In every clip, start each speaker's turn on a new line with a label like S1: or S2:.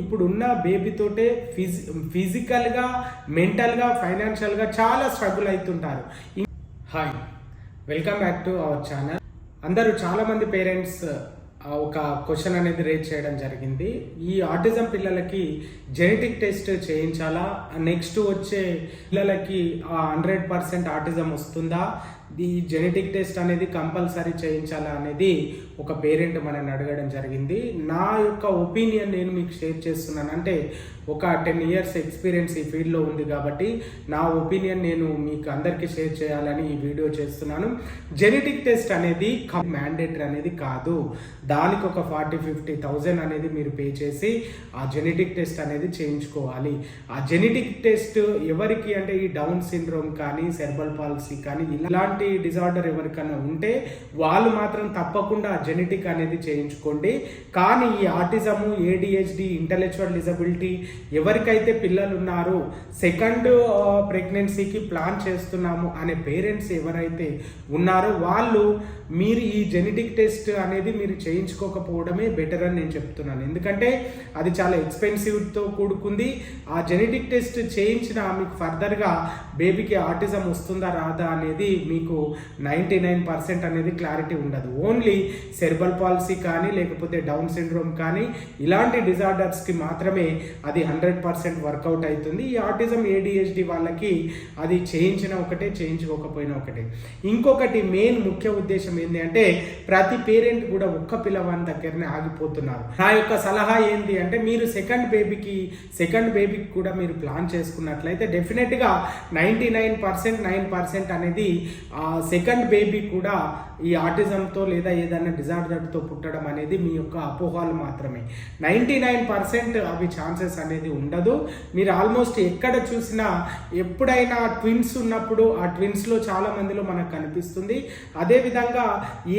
S1: ఇప్పుడున్న బేబీతోటే ఫిజి ఫిజికల్గా మెంటల్గా ఫైనాన్షియల్గా చాలా స్ట్రగుల్ అవుతుంటారు hi welcome back to our channel అందరూ చాలామంది పేరెంట్స్ ఒక క్వశ్చన్ అనేది రేజ్ చేయడం జరిగింది. ఈ ఆటిజం పిల్లలకి జెనెటిక్ టెస్ట్ చేయించాలా? నెక్స్ట్ వచ్చే పిల్లలకి హండ్రెడ్ పర్సెంట్ ఆటిజం వస్తుందా? ఈ జెనెటిక్ టెస్ట్ అనేది కంపల్సరీ చేయించాలా అనేది ఒక పేరెంట్ మనని అడగడం జరిగింది. నా యొక్క ఒపీనియన్ నేను మీకు షేర్ చేస్తున్నాను. అంటే ఒక టెన్ ఇయర్స్ ఎక్స్పీరియన్స్ ఈ ఫీల్డ్లో ఉంది కాబట్టి నా ఒపీనియన్ నేను మీకు అందరికీ షేర్ చేయాలని ఈ వీడియో చేస్తున్నాను. జెనెటిక్ టెస్ట్ అనేది మ్యాండేటరీ అనేది కాదు. దానికి ఒక ఫార్టీ ఫిఫ్టీ థౌజండ్ అనేది మీరు పే చేసి ఆ జెనెటిక్ టెస్ట్ అనేది చేయించుకోవాలి. ఆ జెనెటిక్ టెస్ట్ ఎవరికి అంటే ఈ డౌన్ సిండ్రోమ్ కానీ సెర్బల్ పాలసీ కానీ ఇలాంటి డిజార్డర్ ఎవరికైనా ఉంటే వాళ్ళు మాత్రం తప్పకుండా జెనెటిక్ అనేది చేయించుకోండి. కానీ ఈ ఆటిజము ఏడిహెచ్డి ఇంటలెక్చువల్ డిజబిలిటీ ఎవరికైతే పిల్లలు ఉన్నారో సెకండ్ ప్రెగ్నెన్సీకి uh, ప్లాన్ చేస్తున్నాము అనే పేరెంట్స్ ఎవరైతే ఉన్నారో వాళ్ళు మీరు ఈ జెనెటిక్ టెస్ట్ అనేది మీరు చేయించుకోకపోవడమే బెటర్ అని నేను చెప్తున్నాను. ఎందుకంటే అది చాలా ఎక్స్పెన్సివ్తో కూడుకుంది. ఆ జెనెటిక్ టెస్ట్ చేయించిన మీకు ఫర్దర్గా బేబీకి ఆటిజం వస్తుందా రాదా అనేది మీకు నైంటీ నైన్ పర్సెంట్ అనేది క్లారిటీ ఉండదు. ఓన్లీ సెర్బల్ పాలసీ కానీ లేకపోతే డౌన్ సిండ్రోమ్ కానీ ఇలాంటి డిజార్డర్స్కి మాత్రమే అది హండ్రెడ్ పర్సెంట్ వర్కౌట్ అవుతుంది. ఈ ఆటిజం ఏడిహెచ్డి వాళ్ళకి అది చేయించిన ఒకటే చేయించుకోకపోయినా ఒకటే. ఇంకొకటి మెయిన్ ముఖ్య ఉద్దేశం ఏంటి అంటే ప్రతి పేరెంట్ కూడా ఒక్క పిల్లవాని దగ్గరనే ఆగిపోతున్నారు. నా యొక్క సలహా ఏంటి అంటే మీరు సెకండ్ బేబీకి సెకండ్ బేబీకి కూడా మీరు ప్లాన్ చేసుకున్నట్లయితే డెఫినెట్గా ninety nine percent nine percent అనేది సెకండ్ బేబీ కూడా ఈ ఆటిజంతో లేదా ఏదైనా డిజార్డర్తో పుట్టడం అనేది మీ యొక్క అపోహాలు మాత్రమే. నైంటీ నైన్ పర్సెంట్ అవి ఛాన్సెస్ అనేది ఉండదు. మీరు ఆల్మోస్ట్ ఎక్కడ చూసినా ఎప్పుడైనా ట్విన్స్ ఉన్నప్పుడు ఆ ట్విన్స్లో చాలా మందిలో మనకు కనిపిస్తుంది. అదేవిధంగా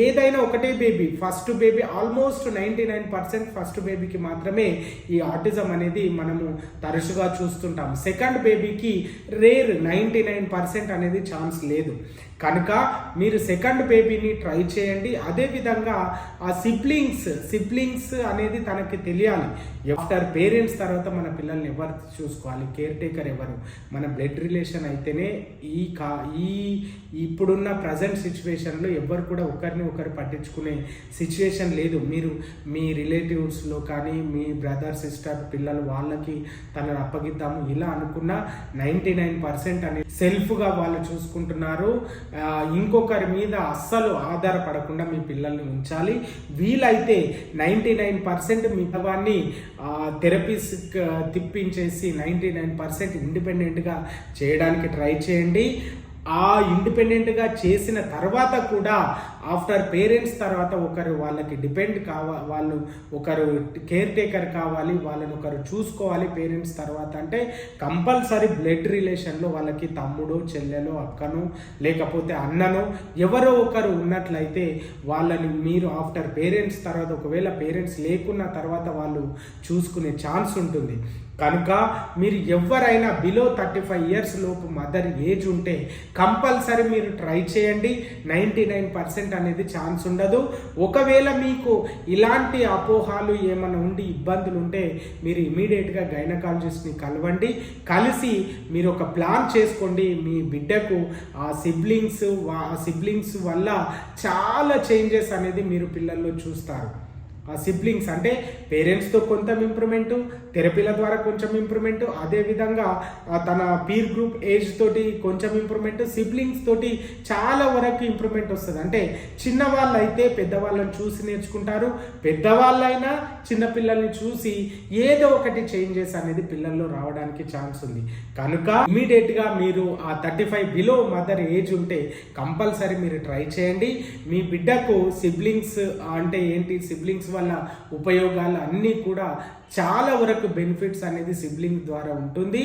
S1: ఏదైనా ఒకటే baby first baby almost ninety nine percent first బేబీకి మాత్రమే ఈ ఆటిజం అనేది మనము తరచుగా చూస్తుంటాం. సెకండ్ బేబీకి రేర్ నైంటీ నైన్ పర్సెంట్ అనేది ఛాన్స్ లేదు. కనుక మీరు సెకండ్ బేబీని ట్రై చేయండి. అదేవిధంగా ఆ సిబ్లింగ్స్ సిబ్లింగ్స్ అనేది తనకి తెలియాలి. ఆఫ్టర్ పేరెంట్స్ తర్వాత మన పిల్లల్ని ఎవరు చూసుకోవాలి? కేర్ టేకర్ ఎవరు? మన బ్లడ్ రిలేషన్ అయితేనే ఈ కా ఈ ఇప్పుడున్న ప్రజెంట్ సిచ్యువేషన్లో ఎవరు కూడా ఒకరిని ఒకరు పట్టించుకునే సిచ్యువేషన్ లేదు. మీరు మీ రిలేటివ్స్లో కానీ మీ బ్రదర్ సిస్టర్ పిల్లలు వాళ్ళకి తనను అప్పగిద్దాము. ఇలా అనుకున్న నైంటీ నైన్ పర్సెంట్ అనేది సెల్ఫ్గా వాళ్ళు చూసుకుంటున్నారు. ఇంకొకరి మీద అస్సలు ఆధారపడకుండా మీ పిల్లల్ని ఉంచాలి. వీలైతే నైంటీ నైన్ పర్సెంట్ మిగతావాన్ని థెరపీస్ తిప్పించేసి నైంటీ నైన్ పర్సెంట్ ఇండిపెండెంట్గా చేయడానికి ట్రై చేయండి. ఆ ఇండిపెండెంట్గా చేసిన తర్వాత కూడా ఆఫ్టర్ పేరెంట్స్ తర్వాత ఒకరు వాళ్ళకి డిపెండ్ కావా వాళ్ళు ఒకరు కేర్ టేకర్ కావాలి వాళ్ళని ఒకరు చూసుకోవాలి పేరెంట్స్ తర్వాత అంటే కంపల్సరీ బ్లడ్ రిలేషన్లో వాళ్ళకి తమ్ముడు చెల్లెలు అక్కను లేకపోతే అన్నను ఎవరో ఒకరు ఉన్నట్లయితే వాళ్ళని మీరు ఆఫ్టర్ పేరెంట్స్ తర్వాత ఒకవేళ పేరెంట్స్ లేకున్న తర్వాత వాళ్ళు చూసుకునే ఛాన్స్ ఉంటుంది. కనుక మీరు ఎవరైనా బిలో థర్టీ ఫైవ్ ఇయర్స్ లోపు మదర్ ఏజ్ ఉంటే కంపల్సరీ మీరు ట్రై చేయండి. నైంటీ నైన్ పర్సెంట్ అనేది ఛాన్స్ ఉండదు. ఒకవేళ మీకు ఇలాంటి అపోహాలు ఏమైనా ఉండి ఇబ్బందులు ఉంటే మీరు ఇమీడియట్గా గైనకాలజిస్ట్ని కలవండి. కలిసి మీరు ఒక ప్లాన్ చేసుకోండి. మీ బిడ్డకు ఆ సిబ్లింగ్స్ ఆ సిబ్లింగ్స్ వల్ల చాలా చేంజెస్ అనేది మీరు పిల్లల్లో చూస్తారు. సిబ్లింగ్స్ అంటే పేరెంట్స్తో కొంత ఇంప్రూవ్మెంట్ థెరపీల ద్వారా కొంచెం ఇంప్రూవ్మెంట్ అదేవిధంగా తన పీర్ గ్రూప్ ఏజ్ తోటి కొంచెం ఇంప్రూవ్మెంట్ సిబ్లింగ్స్ తోటి చాలా వరకు ఇంప్రూవ్మెంట్ వస్తుంది. అంటే చిన్నవాళ్ళు అయితే పెద్దవాళ్ళని చూసి నేర్చుకుంటారు పెద్దవాళ్ళైనా చిన్నపిల్లల్ని చూసి ఏదో ఒకటి చేంజెస్ అనేది పిల్లల్లో రావడానికి ఛాన్స్ ఉంది. కనుక ఇమీడియట్గా మీరు ఆ thirty five below mother age ఉంటే కంపల్సరీ మీరు ట్రై చేయండి. మీ బిడ్డకు సిబ్లింగ్స్ అంటే ఏంటి? సిబ్లింగ్స్ వల్ల ఉపయోగాలు అన్నీ కూడా చాలా వరకు బెనిఫిట్స్ అనేది సిబ్లింగ్ ద్వారా ఉంటుంది.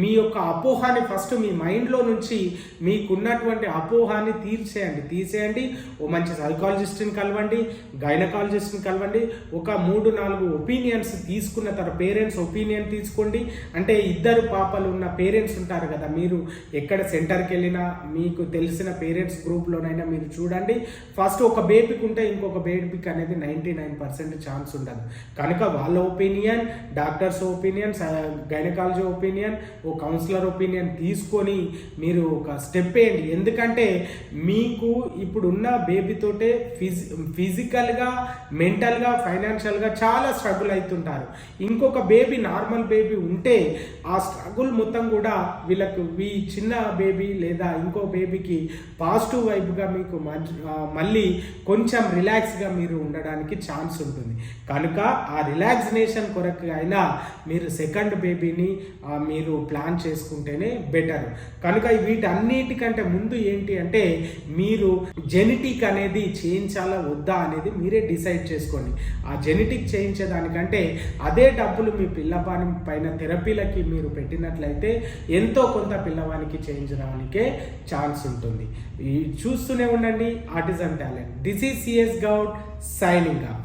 S1: మీ యొక్క అపోహాన్ని ఫస్ట్ మీ మైండ్లో నుంచి మీకున్నటువంటి అపోహాన్ని తీర్చేయండి. తీసేయండి. ఓ మంచి సైకాలజిస్ట్ని కలవండి గైనకాలజిస్ట్ని కలవండి ఒక మూడు నాలుగు ఒపీనియన్స్ తీసుకున్న తర్వాత పేరెంట్స్ ఒపీనియన్ తీసుకోండి. అంటే ఇద్దరు పాపలు ఉన్న పేరెంట్స్ ఉంటారు కదా మీరు ఎక్కడ సెంటర్కి వెళ్ళినా మీకు తెలిసిన పేరెంట్స్ గ్రూప్లోనైనా మీరు చూడండి. ఫస్ట్ ఒక బేబీకి ఉంటే ఇంకొక బేబీకి అనేది నైంటీ నైన్ పర్సెంట్ ఛాన్స్ ఉండదు. కనుక వాళ్ళ opinion doctors opinion gynaecology opinion ఓ కౌన్సిలర్ ఒపీనియన్ తీసుకొని మీరు ఒక స్టెప్ వేయండి. ఎందుకంటే మీకు ఇప్పుడున్న బేబీతోటే ఫిజి ఫిజికల్గా మెంటల్గా ఫైనాన్షియల్గా చాలా స్ట్రగుల్ అవుతుంటారు ఇంకొక బేబీ నార్మల్ బేబీ ఉంటే ఆ స్ట్రగుల్ మొత్తం కూడా వీళ్ళకు ఈ చిన్న బేబీ లేదా ఇంకో బేబీకి పాజిటివ్ వైపుగా మీకు మంచి మళ్ళీ కొంచెం రిలాక్స్గా మీరు ఉండడానికి ఛాన్స్ ఉంటుంది. కనుక ఆ రిలాక్సినేషన్ కొరకు అయినా మీరు సెకండ్ బేబీని మీరు ప్లాన్ చేసుకుంటేనే బెటర్. కనుక వీటన్నిటికంటే ముందు ఏంటి అంటే మీరు జెనెటిక్ అనేది చేయించాలా వద్దా అనేది మీరే డిసైడ్ చేసుకోండి. ఆ జెనెటిక్ చేయించేదానికంటే అదే డబ్బులు మీ పిల్లవాని పైన థెరపీలకి మీరు పెట్టినట్లయితే ఎంతో కొంత పిల్లవానికి చేయించడానికే ఛాన్స్ ఉంటుంది. ఈ చూస్తూనే ఉండండి artisan talent. This is C S Goud signing up